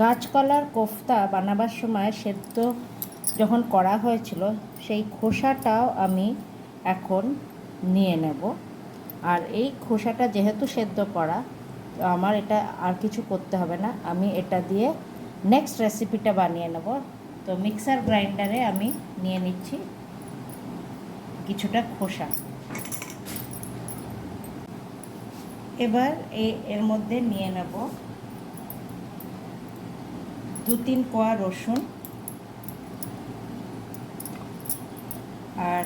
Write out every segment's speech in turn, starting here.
কাঁচকলার কোফতা বানাবার সময় সেদ্ধ যখন করা হয়েছিল, সেই খোসাটাও আমি এখন নিয়ে নেব। আর এই খোসাটা যেহেতু সেদ্ধ করা, তো আমার এটা আর কিছু করতে হবে না। আমি এটা দিয়ে নেক্সট রেসিপিটা বানিয়ে নেব। তো মিক্সার গ্রাইন্ডারে আমি নিয়ে নিচ্ছি কিছুটা খোসা। এবার এর মধ্যে নিয়ে নেব দু তিন কোয়া রসুন। আর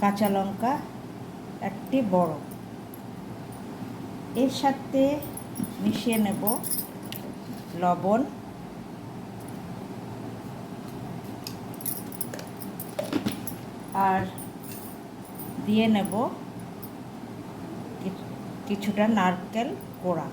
কাঁচা লঙ্কা একটি বড়। এর সাথে মিশিয়ে নেব লবণ। আর দিয়ে নেব কিছুটা নারকেল কোড়া।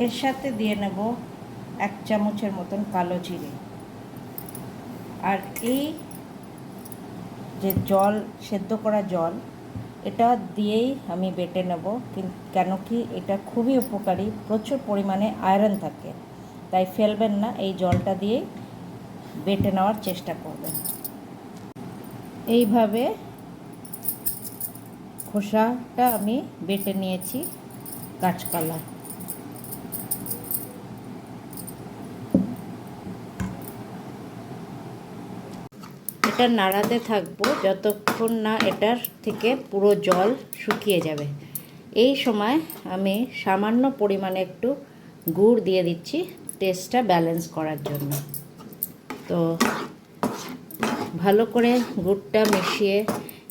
এর সাথে দিয়ে নেব এক চামচের মতন কালো জিরে। আর এই যে জল, সেদ্ধ করা জল, এটা দিয়েই আমি বেটে নেব। কিন- কি এটা খুবই উপকারী, প্রচুর পরিমাণে আয়রন থাকে। তাই ফেলবেন না, এই জলটা দিয়েই বেটে নেওয়ার চেষ্টা করবেন। এইভাবে খোসাটা আমি বেটে নিয়েছি কাঁচকলা এটা নাড়াতে থাকব যতক্ষণ না এটার থেকে পুরো জল শুকিয়ে যাবে। এই সময় আমি সামান্য পরিমাণে একটু গুড় দিয়ে দিচ্ছি টেস্টটা ব্যালেন্স করার জন্য। তো ভালো করে গুড়টা মিশিয়ে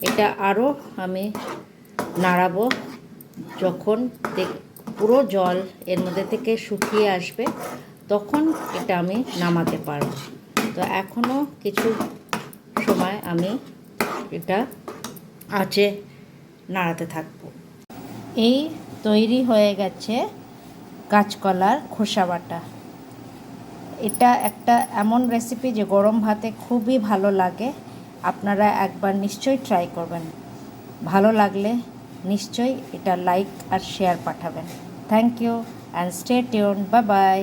এটা আরও আমি নাড়াবো যখন পুরো জল এর মধ্যে থেকে শুকিয়ে আসবে, তখন এটা আমি নামাতে পারব। তো এখনও কিছু সময় আমি এটা আঁচে নাড়াতে থাকব। এই তৈরি হয়ে গেছে কাঁচকলার খোসা বাটা। এটা একটা এমন রেসিপি যে গরম ভাতে খুবই ভালো লাগে। আপনারা একবার নিশ্চয়ই ট্রাই করবেন। ভালো লাগলে নিশ্চয়ই এটা লাইক আর শেয়ার পাঠাবেন। Thank you and stay tune bye bye